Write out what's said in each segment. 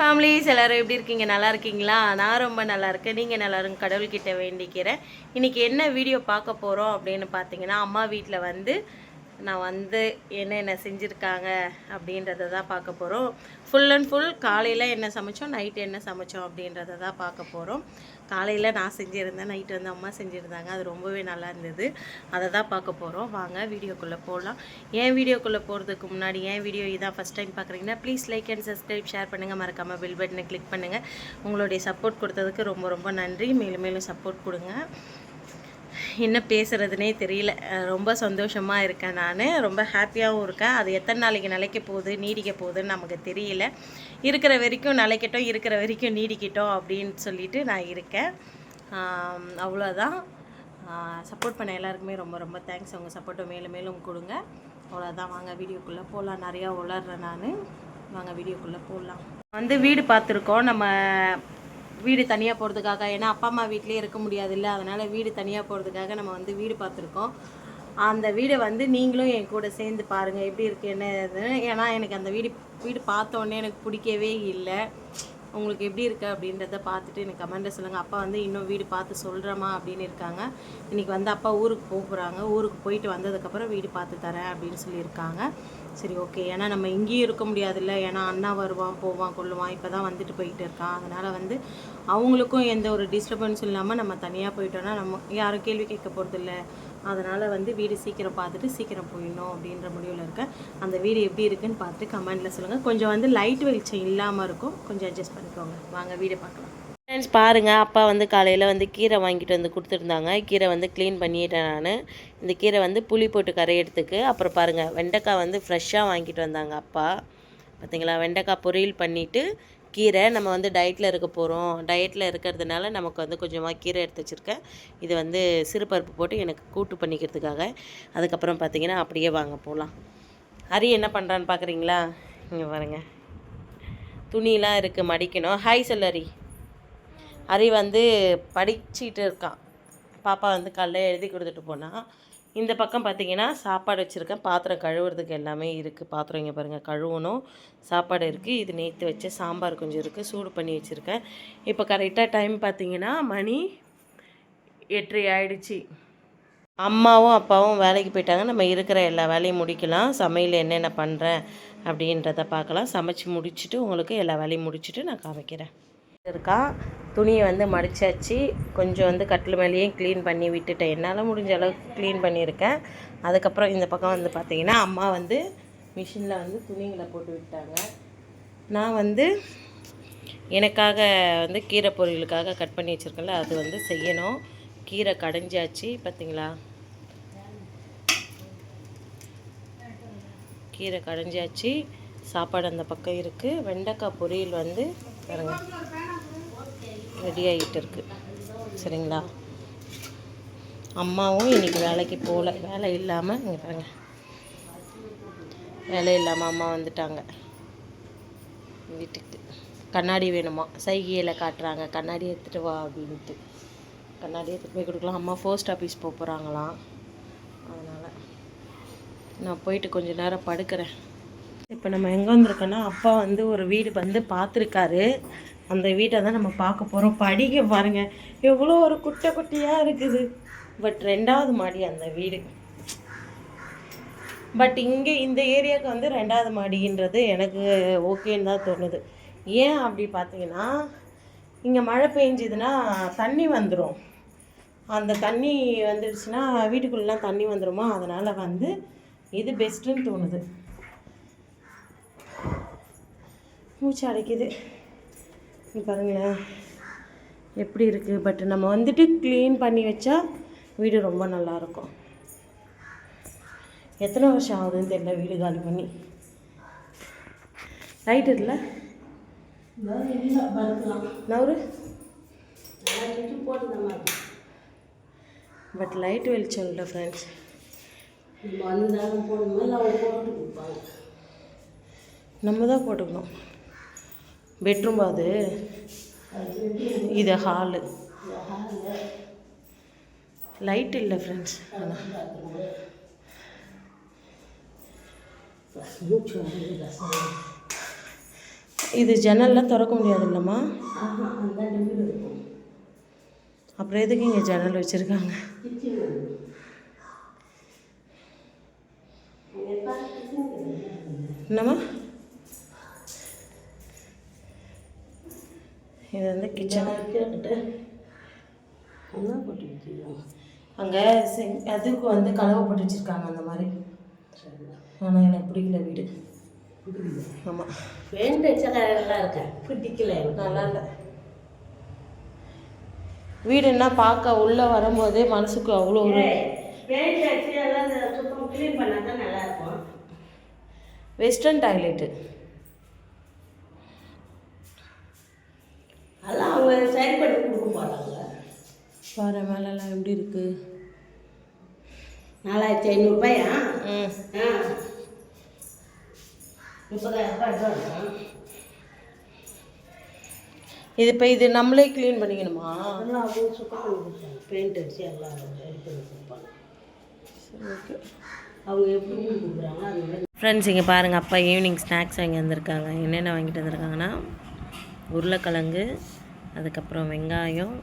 Families எல்லாரும் எப்படி இருக்கீங்க? நல்லா இருக்கீங்களா? நான் ரொம்ப நல்லா இருக்கேன். நீங்கள் நல்லா கடவுள்கிட்ட வேண்டிக்கிறேன். இன்னைக்கு என்ன வீடியோ பார்க்க போகிறோம் அப்படின்னு பார்த்தீங்கன்னா அம்மா வீட்டில் வந்து நான் வந்து என்னென்ன செஞ்சுருக்காங்க அப்படின்றத தான் பார்க்க போகிறோம் ஃபுல் அண்ட் ஃபுல் காலையில் என்ன சமைச்சோம்? நைட்டு என்ன சமைச்சோம் அப்படின்றத தான் பார்க்க போகிறோம் காலையில் நான் செஞ்சுருந்தேன் நைட்டு வந்து அம்மா செஞ்சுருந்தாங்க. அது ரொம்பவே நல்லா இருந்தது. அதை தான் பார்க்க போகிறோம் வாங்க வீடியோக்குள்ளே போகலாம் ஏன் வீடியோக்குள்ளே போகிறதுக்கு முன்னாடி ஏன் வீடியோ இதான் ஃபஸ்ட் டைம் பார்க்குறீங்கன்னா please like and subscribe share பண்ணுங்கள் மறக்காமல் பில் பட்டனை கிளிக் பண்ணுங்கள் உங்களுடைய சப்போர்ட் கொடுத்ததுக்கு ரொம்ப ரொம்ப நன்றி. மேலும் மேலும் சப்போர்ட் கொடுங்க. என்ன பேசுகிறதுனே தெரியல. ரொம்ப சந்தோஷமாக இருக்கேன் நான். ரொம்ப ஹாப்பியாகவும் இருக்கேன். அது எத்தனை நாளைக்கு நிலைக்க போகுது நீடிக்க போகுதுன்னு நமக்கு தெரியல. இருக்கிற வரைக்கும் நிலைக்கட்டும் இருக்கிற வரைக்கும் நீடிக்கட்டும் அப்படின்னு சொல்லிட்டு நான் இருக்கேன். அவ்வளோதான் சப்போர்ட் பண்ண எல்லாருக்குமே ரொம்ப ரொம்ப தேங்க்ஸ் உங்கள் சப்போர்ட்டை மேலும் மேலும் கொடுங்க. அவ்வளோதான் வாங்க வீடியோக்குள்ளே போகலாம் நிறையா உளர்றேன் நான். வாங்க வீடியோக்குள்ளே போடலாம் வந்து வீடு பார்த்துருக்கோம். நம்ம வீடு தனியாக போகிறதுக்காக ஏன்னா அப்பா அம்மா வீட்லேயே இருக்க முடியாதுல்ல அதனால் வீடு தனியாக போகிறதுக்காக நம்ம வந்து வீடு பார்த்துருக்கோம். அந்த வீடை வந்து நீங்களும் என் கூட சேர்ந்து பாருங்கள் எப்படி இருக்குது என்ன ஏதுன்னு ஏன்னா எனக்கு அந்த வீடு வீடு பார்த்தோன்னே எனக்கு பிடிக்கவே இல்லை. உங்களுக்கு எப்படி இருக்கு அப்படின்றத பார்த்துட்டு எனக்கு கமெண்ட்டில் சொல்லுங்கள் அப்பா வந்து இன்னும் வீடு பார்த்து சொல்கிறேம்மா அப்படின்னு இருக்காங்க. இன்றைக்கி வந்து அப்பா ஊருக்கு போக போகிறாங்க ஊருக்கு போயிட்டு வந்ததுக்கப்புறம் வீடு பார்த்து தரேன் அப்படின்னு சொல்லியிருக்காங்க. சரி ஓகே ஏன்னா நம்ம இங்கேயும் இருக்க முடியாதுல்ல. ஏன்னா அண்ணா வருவான் போவான் கொள்ளுவான் இப்போ தான் வந்துட்டு போயிட்டு இருக்கான். அதனால் வந்து அவங்களுக்கும் எந்த ஒரு டிஸ்டர்பன்ஸும் இல்லாமல் நம்ம தனியாக போயிட்டோன்னா நம்ம யாரும் கேள்வி கேட்க போகிறதில்ல அதனால் வந்து வீடு சீக்கிரம் பார்த்துட்டு சீக்கிரம் போயிடணும் அப்படின்ற முடிவில் இருக்கேன் அந்த வீடு எப்படி இருக்குன்னு பார்த்துட்டு கமெண்ட்டில் சொல்லுங்கள் கொஞ்சம் வந்து லைட் வெளிச்சம் இல்லாமல் இருக்கும். கொஞ்சம் அட்ஜஸ்ட் பண்ணிக்கோங்க. வாங்க வீடு பார்க்கலாம். ஃப்ரெண்ட்ஸ் பாருங்கள் அப்பா வந்து காலையில் வந்து கீரை வாங்கிட்டு வந்து கொடுத்துருந்தாங்க. கீரை வந்து க்ளீன் பண்ணிட்டேன் நான். இந்த கீரை வந்து புளி போட்டு கரையிறதுக்கு. அப்புறம் பாருங்கள் வெண்டைக்காய் வந்து ஃப்ரெஷ்ஷாக வாங்கிட்டு வந்தாங்க அப்பா. பார்த்தீங்களா வெண்டைக்காய் பொரியல் பண்ணிவிட்டு கீரை நம்ம வந்து டயட்டில் இருக்க போகிறோம் டயட்டில் இருக்கிறதுனால நமக்கு வந்து கொஞ்சமாக கீரை எடுத்து வச்சுருக்கேன். இது வந்து சிறுபருப்பு போட்டு எனக்கு கூட்டு பண்ணிக்கிறதுக்காக. அதுக்கப்புறம் பார்த்தீங்கன்னா அப்படியே வாங்க போகலாம் ஹரி என்ன பண்ணுறான்னு பார்க்குறீங்களா இங்கே பாருங்க. துணியெலாம் இருக்குது மடிக்கணும். ஹாய் சொல்லரி ஹரி வந்து படிச்சிட்டு இருக்கான். பாப்பா வந்து காலைல எழுதி கொடுத்துட்டு போனால் இந்த பக்கம் பார்த்தீங்கன்னா சாப்பாடு வச்சுருக்கேன். பாத்திரம் கழுவுறதுக்கு எல்லாமே இருக்குது பாத்திரம் இங்கே பாருங்கள் கழுவணும். சாப்பாடு இருக்குது இது நேற்று வச்ச சாம்பார் கொஞ்சம் இருக்குது சூடு பண்ணி வச்சுருக்கேன். இப்போ கரெக்டாக டைம் பார்த்தீங்கன்னா மணி எட்டரை ஆயிடுச்சு. அம்மாவும் அப்பாவும் வேலைக்கு போயிட்டாங்க. நம்ம இருக்கிற எல்லா வேலையும் முடிக்கலாம். சமையல் என்னென்ன பண்ணுறேன் அப்படின்றத பார்க்கலாம். சமைச்சு முடிச்சுட்டு உங்களுக்கு எல்லா வேலையும் முடிச்சுட்டு நான் காமிக்கிறேன். இருக்கான் துணியை வந்து மடிச்சாச்சு. கொஞ்சம் வந்து கட்டில் மேலேயும் க்ளீன் பண்ணி விட்டுட்டேன். என்னால் முடிஞ்ச அளவுக்கு க்ளீன் பண்ணியிருக்கேன். அதுக்கப்புறம் இந்த பக்கம் வந்து பார்த்தீங்கன்னா அம்மா வந்து மிஷினில் வந்து துணிங்களை போட்டு விட்டாங்க. நான் வந்து எனக்காக வந்து கீரை பொரியலுக்காக கட் பண்ணி வச்சுருக்கேன்ல அது வந்து செய்யணும். கீரை கடைஞ்சாச்சு. பார்த்தீங்களா? கீரை கடைஞ்சாச்சு. சாப்பாடு அந்த பக்கம் இருக்குது வெண்டைக்காய் பொரியல் வந்து பாருங்கள் ரெடி ஆகிட்டு இருக்கு சரிங்களா? அம்மாவும் இன்னைக்கு வேலைக்கு போகல வேலை இல்லாமல் இங்கே பாருங்க. வேலை இல்லாமல் அம்மா வந்துட்டாங்க. வீட்டுக்கு. கண்ணாடி வேணுமா? சைகையில் காட்டுறாங்க. கண்ணாடி எடுத்துகிட்டு வா அப்படின்ட்டு. கண்ணாடி எடுத்துகிட்டு போய் கொடுக்கலாம். அம்மா போஸ்ட் ஆஃபீஸ் போக போகிறாங்களாம் அதனால் நான் போயிட்டு கொஞ்ச நேரம் படுக்கிறேன். இப்போ நம்ம எங்கே வந்திருக்கோன்னா அப்பா வந்து ஒரு வீடு வந்து பார்த்துருக்காரு. அந்த வீட்டை தான் நம்ம பார்க்க போகிறோம் படிக்க பாருங்கள் எவ்வளோ ஒரு குட்டை குட்டியாக இருக்குது. பட் ரெண்டாவது மாடி அந்த வீடு. பட் இங்கே இந்த ஏரியாவுக்கு வந்து ரெண்டாவது மாடின்றது எனக்கு ஓகேன்னு தான் தோணுது. ஏன் அப்படி பார்த்தீங்கன்னா இங்கே மழை பெஞ்சதுன்னா தண்ணி வந்துடும் அந்த தண்ணி வந்துடுச்சுன்னா வீட்டுக்குள்ளெலாம் தண்ணி வந்துடுமா அதனால் வந்து இது பெஸ்ட்டுன்னு தோணுது. மூச்சு அடைக்குது. பாருங்களேன். எப்படி இருக்குது பட் நம்ம வந்துட்டு க்ளீன் பண்ணி வச்சா வீடு ரொம்ப நல்லாயிருக்கும் எத்தனை வருஷம் ஆகுதுன்னு தெரியல வீடு காலி பண்ணி. லைட் இல்லை நவரு பட் லைட் வெளிச்சம் இல்லை ஃப்ரெண்ட்ஸ் நம்ம தான் போட்டுக்கணும். பெட்ரூம் அது. இது ஹாலு. லைட் இல்லை ஃப்ரெண்ட்ஸ் இது ஜன்னல்லாம் திறக்க முடியாது இல்லைம்மா? அப்புறம் எதுக்கு இங்கே ஜன்னல் வச்சுருக்காங்க? என்னம்மா? இது வந்து கிச்சன் அங்கே அதுக்கு வந்து கலவை போட்டு வச்சுருக்காங்க அந்த மாதிரி. ஆனால் எனக்கு பிடிக்கல வீடு. ஆமாம் பெயிண்ட் அடிச்ச நல்லா இருக்கேன் பிடிக்கல. நல்லா இல்லை. வீடுன்னா பார்க்க உள்ளே வரும்போதே மனசுக்கு அவ்வளோ ஒரு பெயிண்ட் அடிச்சு எல்லாம் சுத்தம் க்ளீன் பண்ணால் தான் நல்லா இருக்கும் வெஸ்டர்ன் டாய்லெட்டு அதெல்லாம் அவங்க பண்ணி கொடுக்க போகிறாங்க பாரு மேலெல்லாம் எப்படி இருக்குது நாலாயிரத்தி ஐநூறுபாயா ம். ஆ. முப்பதாயிரம் ரூபாய் இருக்கும் இது இப்போ இது நம்மளே க்ளீன் பண்ணிக்கணுமா? அதெல்லாம் அவங்க சுத்தம் பண்ணி கொடுத்தாங்க பெயிண்ட் அடிச்சு எல்லாம் ரெடி பண்ணி கொடுப்பாங்க. ஓகே அவங்க எப்படி கொடுக்குறாங்க அது ஃப்ரெண்ட்ஸ் இங்கே பாருங்கள் அப்பா ஈவினிங் ஸ்நாக்ஸ் வாங்கி வந்திருக்காங்க. என்னென்ன வாங்கிட்டு வந்திருக்காங்கன்னா உருளைக்கிழங்கு அதுக்கப்புறம் வெங்காயம்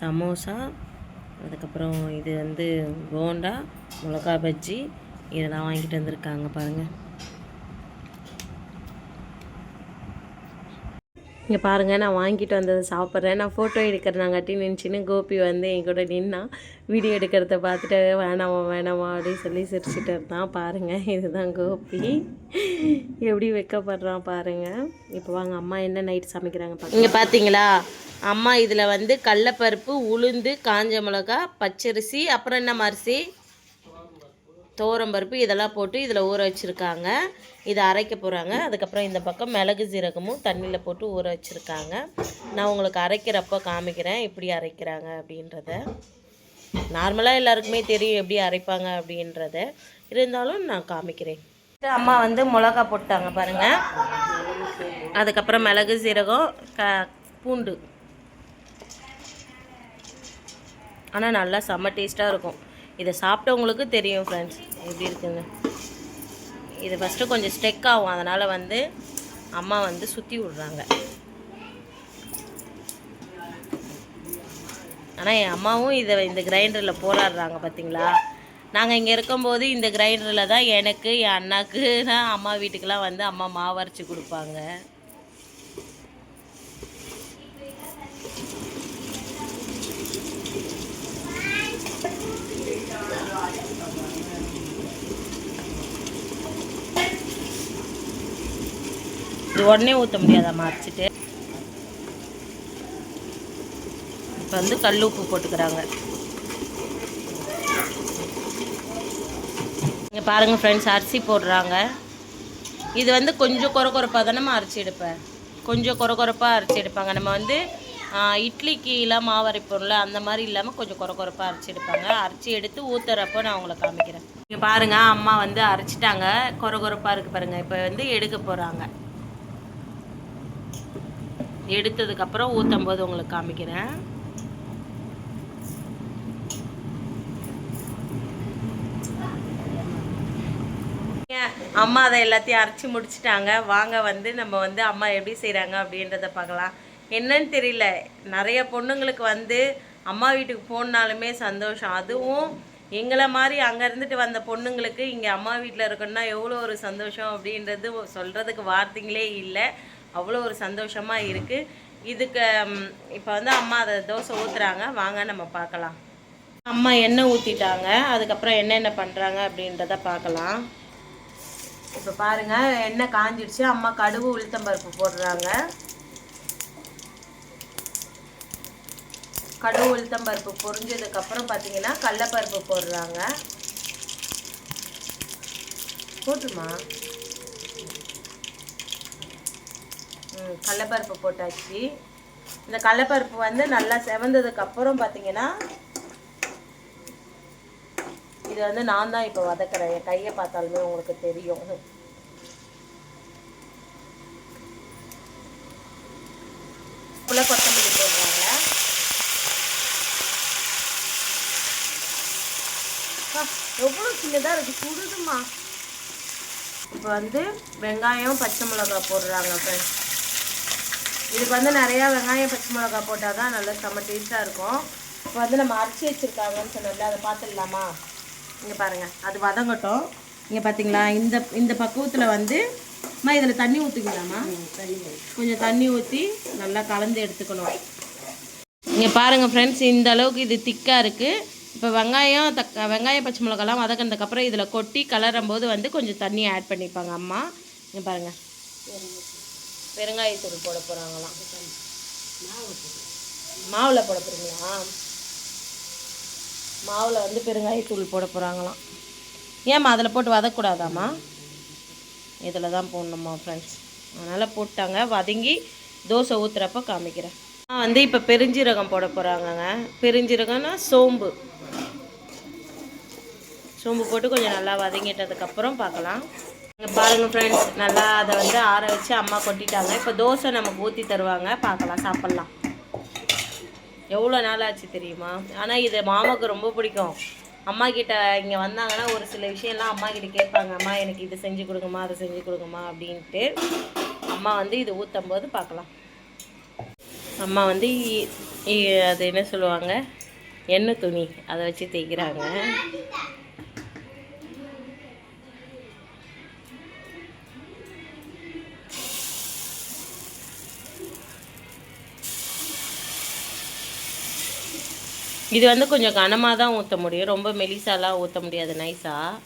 சமோசா அதுக்கப்புறம் இது வந்து போண்டா மிளகா பஜ்ஜி இதெல்லாம் வாங்கிட்டு வந்திருக்காங்க பாருங்கள் இங்கே பாருங்கள் நான் வாங்கிட்டு வந்ததை சாப்பிட்றேன். நான் ஃபோட்டோ எடுக்கிறனாங்காட்டி நினச்சின்னு கோபி வந்து என் கூட நின்னா வீடியோ எடுக்கிறத பார்த்துட்டு வேணாமா வேணாமா அப்படின்னு சொல்லி சிரிச்சிட்டு இருந்தான். பாருங்கள் இதுதான் கோபி. எப்படி வைக்கப்படுறான் பாருங்கள் இப்போ வாங்க அம்மா என்ன நைட் சமைக்கிறாங்க இங்கே பார்த்தீங்களா அம்மா இதில் வந்து கடலப்பருப்பு உளுந்து காஞ்ச மிளகா பச்சரிசி அப்புறம் என்ன அரிசி? பருப்பு இதெல்லாம் போட்டு இதில் ஊற வச்சுருக்காங்க. இதை அரைக்க போகிறாங்க அதுக்கப்புறம் இந்த பக்கம் மிளகு சீரகமும் தண்ணியில் போட்டு ஊற வச்சுருக்காங்க. நான் உங்களுக்கு அரைக்கிறப்ப காமிக்கிறேன் எப்படி அரைக்கிறாங்க அப்படின்றத. நார்மலாக எல்லாருக்குமே தெரியும் எப்படி அரைப்பாங்க அப்படின்றத. இருந்தாலும் நான் காமிக்கிறேன். அம்மா வந்து மிளகா போட்டாங்க பாருங்கள் அதுக்கப்புறம் மிளகு சீரகம் க பூண்டு. ஆனால் நல்லா செம்ம டேஸ்ட்டாக இருக்கும். இதை சாப்பிட்டவங்களுக்கு தெரியும் ஃப்ரெண்ட்ஸ் எப்படி இருக்குங்க இது ஃபஸ்ட்டு கொஞ்சம் ஸ்டெக் ஆகும். அதனால் வந்து அம்மா வந்து சுற்றி விட்றாங்க. ஆனால் என் அம்மாவும் இதை இந்த கிரைண்டரில் போராடுறாங்க பார்த்தீங்களா நாங்கள் இங்கே இருக்கும்போது இந்த கிரைண்டரில் தான் எனக்கு என் அண்ணாக்கு தான் அம்மா வீட்டுக்கெலாம் வந்து அம்மா மாவு அரைச்சி கொடுப்பாங்க. இது உடனே ஊற்ற முடியாதாம்மா அரைச்சிட்டு இப்போ வந்து கல் உப்பு போட்டுக்கிறாங்க. இங்கே பாருங்கள் ஃப்ரெண்ட்ஸ் அரிசி போடுறாங்க. இது வந்து கொஞ்சம் குறை குறைப்பாக தானே அரைச்சி எடுப்பேன் கொஞ்சம் குறை குறைப்பாக அரைச்சி எடுப்பாங்க. நம்ம வந்து ஆ, இட்லிக்கு எல்லாம் மாவு அரைப்போம்ல அந்த மாதிரி இல்லாமல் கொஞ்சம் குறை குறைப்பாக அரைச்சி எடுப்பாங்க. அரைச்சி எடுத்து ஊற்றுறப்போ நான் உங்களை காமிக்கிறேன். இங்கே பாருங்கள் அம்மா வந்து அரைச்சிட்டாங்க. குறை குறைப்பாக இருக்குது பாருங்கள் இப்போ வந்து எடுக்க போகிறாங்க எடுத்ததுக்கப்புறம் ஊற்றும் போது உங்களுக்கு காமிக்கிறேன். அம்மா அதை எல்லாத்தையும் அரைச்சி முடிச்சிட்டாங்க. வாங்க வந்து நம்ம வந்து அம்மா எப்படி செய்கிறாங்க அப்படின்றத பார்க்கலாம். என்னன்னு தெரியல. நிறைய பொண்ணுங்களுக்கு வந்து அம்மா வீட்டுக்கு போனாலுமே சந்தோஷம். அதுவும் எங்களை மாதிரி அங்கே இருந்துட்டு வந்த பொண்ணுங்களுக்கு இங்கே அம்மா வீட்டில் இருக்கணும்னா எவ்வளோ ஒரு சந்தோஷம் அப்படின்றது சொல்கிறதுக்கு வார்த்தைங்களே இல்லை. அவ்வளோ ஒரு சந்தோஷமாக இருக்குது இதுக்கு இப்போ வந்து அம்மா அதை தோசை ஊற்றுறாங்க வாங்க நம்ம பார்க்கலாம். அம்மா எண்ணெய் ஊற்றிட்டாங்க அதுக்கப்புறம் என்னென்ன பண்ணுறாங்க அப்படின்றத பார்க்கலாம். இப்போ பாருங்கள் எண்ணெய் காஞ்சிடுச்சு. அம்மா கடுகு உளுத்தம்பருப்பு போடுறாங்க. கடுகு உளுத்தம்பருப்பு பொரிஞ்சதுக்கப்புறம் பார்த்தீங்கன்னா கடலப்பருப்பு போடுறாங்க. போட்டுமா ம் கடலப்பருப்பு போட்டாச்சு. இந்த கடலப்பருப்பு வந்து நல்லா செவந்ததுக்கப்புறம் பார்த்தீங்கன்னா இது வந்து நான் தான் இப்போ வதக்குறேன். என் கையை பார்த்தாலுமே உங்களுக்கு தெரியும். புல கொத்தமல்லி போடுறாங்க. அப்பா, எவ்வளோ சின்னதாக இருக்கு. சுடுதுமா இப்போ வந்து வெங்காயம் பச்சை மிளகாய் போடுறாங்க ஃப்ரெண்ட்ஸ் இதுக்கு வந்து நிறையா வெங்காயம் பச்சை மிளகா போட்டால் தான் நல்லா செம்ம டேஸ்ட்டாக இருக்கும். இப்போ வந்து நம்ம அரைச்சி வச்சுருக்காங்கன்னு சொன்னோம்ல அதை பார்த்துடலாமா? இங்கே பாருங்கள் அது வதங்கட்டும். இங்கே பார்த்தீங்களா இந்த இந்த பக்குவத்தில் வந்து அம்மா இதில் தண்ணி ஊற்றுக்கலாமா கொஞ்சம் தண்ணி ஊற்றி நல்லா கலந்து எடுத்துக்கணும். இங்கே பாருங்கள் ஃப்ரெண்ட்ஸ் இந்த அளவுக்கு இது திக்காக இருக்குது இப்போ வெங்காயம் தக்க வெங்காயம் பச்சை மிளகாலாம் வதக்கினதுக்கப்புறம் இதில் கொட்டி கலரும் போது வந்து கொஞ்சம் தண்ணி ஆட் பண்ணிப்பாங்க அம்மா. இங்கே பாருங்கள் பெருங்காயத்தூள் போட போகிறாங்களாம் மாவில் போட போகிறீங்களா மாவில் வந்து பெருங்காயத்தூள் போட போகிறாங்களாம் ஏம்மா அதில் போட்டு வதக்கூடாதாம்மா? இதில் தான் போடணுமா ஃப்ரெண்ட்ஸ் அதனால் போட்டாங்க. வதங்கி தோசை ஊற்றுறப்ப காமிக்கிறேன். நான் வந்து இப்போ பெருஞ்சீரகம் போட போகிறாங்கங்க பெருஞ்சீரகம்னா சோம்பு. சோம்பு போட்டு கொஞ்சம் நல்லா வதங்கிட்டதுக்கப்புறம் பார்க்கலாம். பாருங்கள் ஃப்ரெண்ட்ஸ் நல்லா அதை வந்து ஆற வச்சு அம்மா கொட்டிட்டாங்க. இப்போ தோசை நமக்கு ஊற்றி தருவாங்க. பார்க்கலாம் சாப்பிட்லாம். எவ்வளோ நாள் ஆச்சு தெரியுமா? ஆனால் இது மாமாவுக்கு ரொம்ப பிடிக்கும். அம்மா கிட்ட இங்கே வந்தாங்கன்னா ஒரு சில விஷயம்லாம் அம்மா கிட்ட கேட்பாங்க. அம்மா எனக்கு இது செஞ்சு கொடுங்கம்மா அதை செஞ்சு கொடுங்கம்மா அப்படின்ட்டு. அம்மா வந்து இது ஊற்றும் போது பார்க்கலாம். அம்மா வந்து அது என்ன சொல்லுவாங்க? எண்ணெய் துணி அதை வச்சு தேய்க்கிறாங்க. இது வந்து கொஞ்சம் கனமாக தான் ஊற்ற முடியும். ரொம்ப மெலிசாலாம் ஊற்ற முடியாது. நைஸாக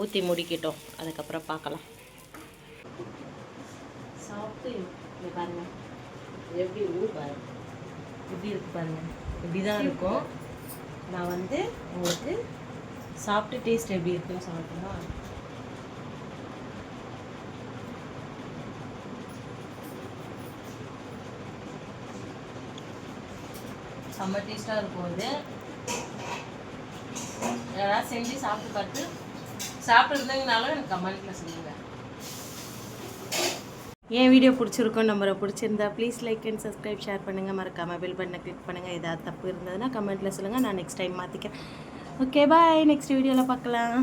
ஊற்றி முடிக்கட்டும். அதுக்கப்புறம் பார்க்கலாம். சாப்பிட்டு இங்க பாருங்க. எப்படி ஊர் பாரு எப்படி இருக்கு பாருங்க. இப்படி தான் இருக்கும்? நான் வந்து உங்களுக்கு சாப்பிட்டு டேஸ்ட் எப்படி இருக்குன்னு சொல்லட்டுமா? செம்ம டேஸ்ட்டாக இருக்கும் இது யாராவது செஞ்சு சாப்பிட்டு பார்த்து சாப்பிட்ருந்தீங்கனாலும் எனக்கு கமெண்ட்டில் சொல்லுங்கள் என் வீடியோ பிடிச்சிருக்கோம் நம்பரை பிடிச்சிருந்தா please like and subscribe share பண்ணுங்கள் மறக்காமல் பெல் பண்ண கிளிக் பண்ணுங்கள் ஏதாவது தப்பு இருந்ததுன்னா கமெண்ட்டில் சொல்லுங்கள் நான் நெக்ஸ்ட் டைம் மாற்றிக்கிறேன் ஓகே பாய் நெக்ஸ்ட் வீடியோவில் பார்க்கலாம்.